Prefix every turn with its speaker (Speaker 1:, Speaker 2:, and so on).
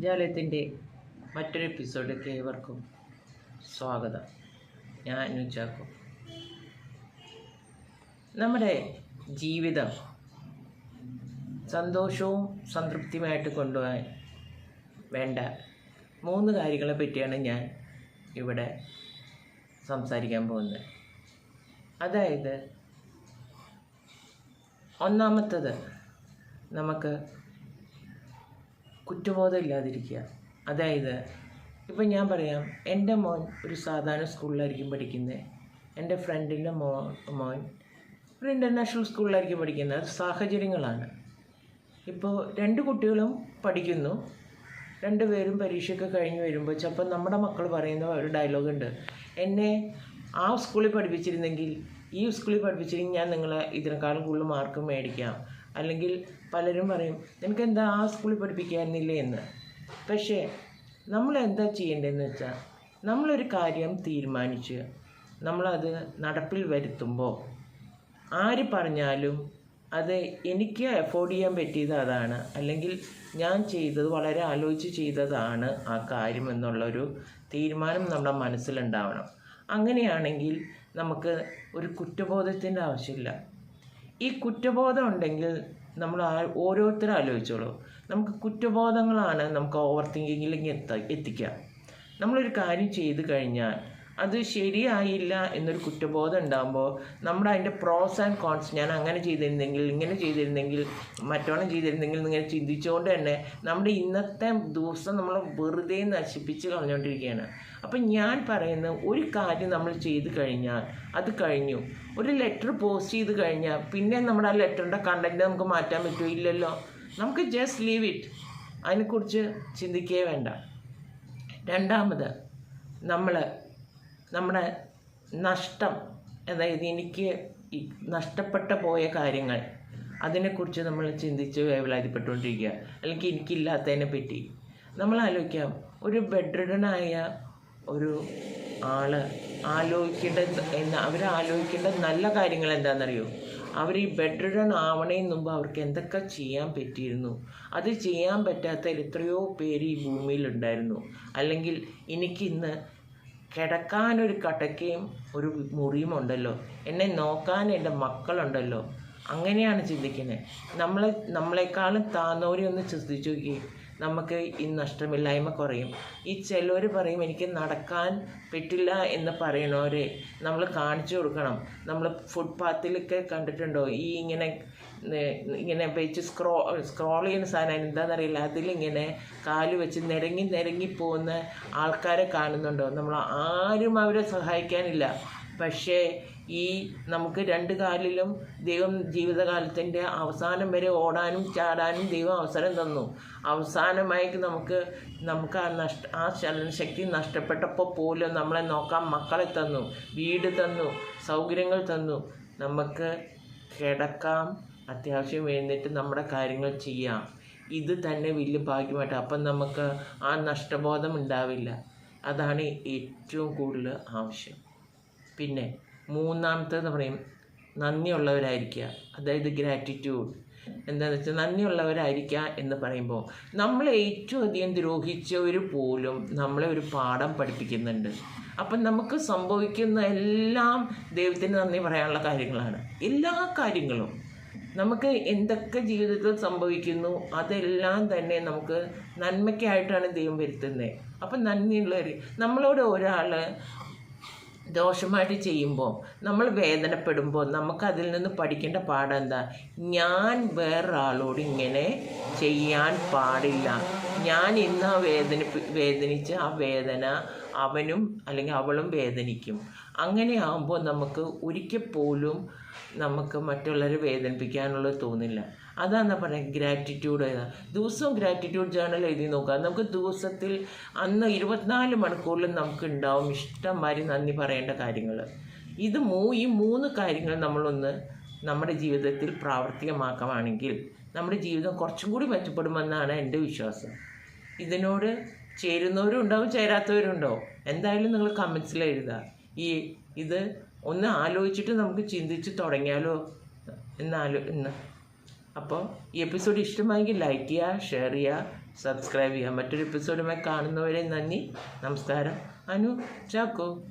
Speaker 1: ജാലയത്തിന്റെ മറ്റൊരു എപ്പിസോഡിലേക്ക് ഏവർക്കും സ്വാഗതം. ഞാൻ അനുചാക്കു നമ്മുടെ ജീവിതം സന്തോഷവും സംതൃപ്തിയുമായിട്ട് കൊണ്ടുപോകാൻ വേണ്ട മൂന്ന് കാര്യങ്ങളെ പറ്റിയാണ് ഞാൻ ഇവിടെ സംസാരിക്കാൻ പോകുന്നത്. അതായത് ഒന്നാമത്തത് നമുക്ക് കുറ്റബോധം ഇല്ലാതിരിക്കുക. അതായത് ഇപ്പം ഞാൻ പറയാം എന്റെ മോൻ ഒരു സാധാരണ സ്കൂളിലായിരിക്കും പഠിക്കുന്നത് എന്റെ ഫ്രണ്ടിന്റെ മോ മോൻ ഒരു ഇന്റർനാഷണൽ സ്കൂളിലായിരിക്കും പഠിക്കുന്നത് അത് സാഹചര്യങ്ങളാണ്. ഇപ്പോൾ രണ്ട് കുട്ടികളും പഠിക്കുന്നു. രണ്ടുപേരും പരീക്ഷയൊക്കെ കഴിഞ്ഞ് വരുമ്പോൾ ചിലപ്പോൾ നമ്മുടെ മക്കൾ പറയുന്ന ഒരു ഡയലോഗുണ്ട് എന്നെ ആ സ്കൂളിൽ പഠിപ്പിച്ചിരുന്നെങ്കിൽ ഈ സ്കൂളിൽ പഠിപ്പിച്ചിരുന്നെങ്കിൽ ഞാൻ നിങ്ങളെ ഇതിനേക്കാളും കൂടുതൽ മാർക്ക് മേടിക്കാം. അല്ലെങ്കിൽ പലരും പറയും നിനക്ക് എന്താ ആ സ്കൂളിൽ പഠിപ്പിക്കാനില്ലേ എന്ന്? പക്ഷേ നമ്മൾ എന്താ ചെയ്യേണ്ടതെന്ന് വെച്ചാൽ നമ്മളൊരു കാര്യം തീരുമാനിച്ച് നമ്മളത് നടപ്പിൽ വരുത്തുമ്പോൾ ആര് പറഞ്ഞാലും അത് എനിക്ക് എഫോർഡ് ചെയ്യാൻ പറ്റിയത് അതാണ്. അല്ലെങ്കിൽ ഞാൻ ചെയ്തത് വളരെ ആലോചിച്ച് ചെയ്തതാണ് ആ കാര്യം എന്നുള്ളൊരു തീരുമാനം നമ്മുടെ മനസ്സിലുണ്ടാവണം. അങ്ങനെയാണെങ്കിൽ നമുക്ക് ഒരു കുറ്റബോധത്തിന്റെ ആവശ്യമില്ല. ഈ കുറ്റബോധം ഉണ്ടെങ്കിൽ നമ്മൾ ഓരോരുത്തരും ആലോചിച്ചോളൂ. നമുക്ക് കുറ്റബോധങ്ങളാണ് നമുക്ക് ഓവർ തിങ്കിങ്ങിലേക്ക് എത്ത എത്തിക്കുക. നമ്മളൊരു കാര്യം ചെയ്തു കഴിഞ്ഞാൽ അത് ശരിയായില്ല എന്നൊരു കുറ്റബോധം ഉണ്ടാകുമ്പോൾ നമ്മുടെ അതിന്റെ പ്രോസ് ആൻഡ് കോൺസ് ഞാൻ അങ്ങനെ ചെയ്തിരുന്നെങ്കിൽ ഇങ്ങനെ ചെയ്തിരുന്നെങ്കിൽ മറ്റോണം ചെയ്തിരുന്നെങ്കിൽ ഇങ്ങനെ ചിന്തിച്ചുകൊണ്ട് തന്നെ നമ്മുടെ ഇന്നത്തെ ദിവസം നമ്മൾ വെറുതെ നശിപ്പിച്ച് കളഞ്ഞുകൊണ്ടിരിക്കുകയാണ് അപ്പം ഞാൻ പറയുന്ന ഒരു കാര്യം നമ്മൾ ചെയ്ത് കഴിഞ്ഞാൽ അത് കഴിഞ്ഞു. ഒരു ലെറ്റർ പോസ്റ്റ് ചെയ്ത് കഴിഞ്ഞാൽ പിന്നെ നമ്മുടെ ആ ലെറ്ററിന്റെ കണ്ടന്റ് നമുക്ക് മാറ്റാൻ പറ്റുമോ ഇല്ലല്ലോ. നമുക്ക് ജസ്റ്റ് ലീവ് ഇറ്റ് അതിനെക്കുറിച്ച് ചിന്തിക്കേ വേണ്ട. രണ്ടാമത് നമ്മൾ നമ്മുടെ നഷ്ടം അതായത് എനിക്ക് നഷ്ടപ്പെട്ട പോയ കാര്യങ്ങൾ അതിനെക്കുറിച്ച് നമ്മൾ ചിന്തിച്ച് വേവലാതിപ്പെട്ടുകൊണ്ടിരിക്കുക. അല്ലെങ്കിൽ എനിക്കില്ലാത്തതിനെ പറ്റി. നമ്മൾ ആലോചിക്കാം ഒരു ബെഡ്രിഡനായ ഒരു ആൾ ആലോചിക്കേണ്ട എന്ന് അവർ ആലോചിക്കേണ്ട നല്ല കാര്യങ്ങൾ എന്താണെന്നറിയോ? അവർ ഈ ബെഡ്രിഡൺ ആവണേന് മുമ്പ് അവർക്ക് എന്തൊക്കെ ചെയ്യാൻ പറ്റിയിരുന്നു? അത് ചെയ്യാൻ പറ്റാത്ത എത്രയോ പേര് ഈ ഭൂമിയിലുണ്ടായിരുന്നു അല്ലെങ്കിൽ എനിക്കിന്ന് കിടക്കാനൊരു കടക്കയും ഒരു മുറിയും ഉണ്ടല്ലോ. എന്നെ നോക്കാൻ എന്റെ മക്കളുണ്ടല്ലോ. അങ്ങനെയാണ് ചിന്തിക്കുന്നത്. നമ്മളെ നമ്മളെക്കാളും താന്നോരി ഒന്ന് ചിന്തിച്ചു നോക്കി നമുക്ക് ഈ നഷ്ടമില്ലായ്മ കുറയും. ഈ ചിലർ പറയും എനിക്ക് നടക്കാൻ പറ്റില്ല എന്ന് പറയണവരെ നമ്മൾ കാണിച്ചു കൊടുക്കണം. നമ്മൾ ഫുട്പാത്തിലൊക്കെ കണ്ടിട്ടുണ്ടോ? ഈ ഇങ്ങനെ ഇങ്ങനെ വെച്ച് സ്ക്രോ സ്ക്രോൾ ചെയ്യുന്ന സാധനം എന്താണെന്നറിയില്ല അതിലിങ്ങനെ കാൽ വെച്ച് നിരങ്ങി നിരങ്ങി പോകുന്ന ആൾക്കാരെ കാണുന്നുണ്ടോ? നമ്മൾ ആരും അവരെ സഹായിക്കാനില്ല. പക്ഷേ ഈ നമുക്ക് രണ്ട് കാലിലും ദൈവം ജീവിതകാലത്തിന്റെ അവസാനം വരെ ഓടാനും ചാടാനും ദൈവം അവസരം തന്നു. അവസാനമായി നമുക്ക് നമുക്ക് ആ നഷ്ട ആ ചലനശക്തി നഷ്ടപ്പെട്ടപ്പോൾ പോലും നമ്മളെ നോക്കാൻ മക്കളെ തന്നു വീട് തന്നു സൗകര്യങ്ങൾ തന്നു. നമുക്ക് കിടക്കാം അത്യാവശ്യം എഴുന്നേറ്റ് നമ്മുടെ കാര്യങ്ങൾ ചെയ്യാം. ഇത് തന്നെ വലിയ ഭാഗ്യമായിട്ട്. അപ്പം നമുക്ക് ആ നഷ്ടബോധം ഉണ്ടാവില്ല. അതാണ് ഏറ്റവും കൂടുതൽ ആവശ്യം. പിന്നെ മൂന്നാമത്തേന്ന് പറയും നന്ദിയുള്ളവരായിരിക്കുക. അതായത് ഗ്രാറ്റിറ്റ്യൂഡ് എന്താണെന്ന് വെച്ചാൽ നന്ദിയുള്ളവരായിരിക്കുക എന്ന് പറയുമ്പോൾ നമ്മളെ ഏറ്റവും അധികം ദ്രോഹിച്ചവർ പോലും നമ്മളെ ഒരു പാഠം പഠിപ്പിക്കുന്നുണ്ട്. അപ്പം നമുക്ക് സംഭവിക്കുന്ന എല്ലാം ദൈവത്തിന് നന്ദി പറയാനുള്ള കാര്യങ്ങളാണ്. എല്ലാ കാര്യങ്ങളും. നമുക്ക് എന്തൊക്കെ ജീവിതത്തിൽ സംഭവിക്കുന്നു അതെല്ലാം തന്നെ നമുക്ക് നന്മയ്ക്കായിട്ടാണ് ദൈവം വരുത്തുന്നത് അപ്പം നന്ദിയുള്ളവർ നമ്മളോട് ഒരാൾ ദോഷമായിട്ട് ചെയ്യുമ്പോൾ നമ്മൾ വേദനപ്പെടുമ്പോൾ നമുക്ക് അതിൽ നിന്ന് പഠിക്കേണ്ട പാഠം എന്താ ഞാൻ വേറൊരാളോട് ഇങ്ങനെ ചെയ്യാൻ പാടില്ല. ഞാൻ ഇന്ന് ആ വേദന വേദനിച്ച് ആ വേദന അവനും അല്ലെങ്കിൽ അവളും വേദനിക്കും. അങ്ങനെ ആകുമ്പോൾ നമുക്ക് ഒരിക്കൽ പോലും നമുക്ക് മറ്റുള്ളവരെ വേദനിപ്പിക്കാനുള്ള തോന്നില്ല. അതാണ് പറയുന്നത് ഗ്രാറ്റിറ്റ്യൂഡ് ദിവസവും ഗ്രാറ്റിറ്റ്യൂഡ് ജേണൽ എഴുതി നോക്കുക. നമുക്ക് ദിവസത്തിൽ അന്ന് ഇരുപത്തിനാല് മണിക്കൂറിലും നമുക്ക് ഉണ്ടാവും ഇഷ്ടംമാതിരി നന്ദി പറയേണ്ട കാര്യങ്ങൾ ഇത് മൂ ഈ മൂന്ന് കാര്യങ്ങൾ നമ്മളൊന്ന് നമ്മുടെ ജീവിതത്തിൽ പ്രാവർത്തികമാക്കുകയാണെങ്കിൽ നമ്മുടെ ജീവിതം കുറച്ചും കൂടി മെച്ചപ്പെടുമെന്നാണ് എന്റെ വിശ്വാസം. ഇതിനോട് ചേരുന്നവരും ഉണ്ടാവും ചേരാത്തവരും ഉണ്ടാവും എന്തായാലും നിങ്ങൾ കമൻസിൽ എഴുതുക. ഈ ഇത് ഒന്ന് ആലോചിച്ചിട്ട് നമുക്ക് ചിന്തിച്ച് തുടങ്ങിയാലോ എന്നാലോ എന്ന്. അപ്പോൾ ഈ എപ്പിസോഡ് ഇഷ്ടമായെങ്കിൽ ലൈക്ക് ചെയ്യുക ഷെയർ ചെയ്യുക സബ്സ്ക്രൈബ് ചെയ്യുക. മറ്റൊരു എപ്പിസോഡുമായി കാണുന്നവരെ നന്ദി. നമസ്കാരം. അനു ചാക്കോ.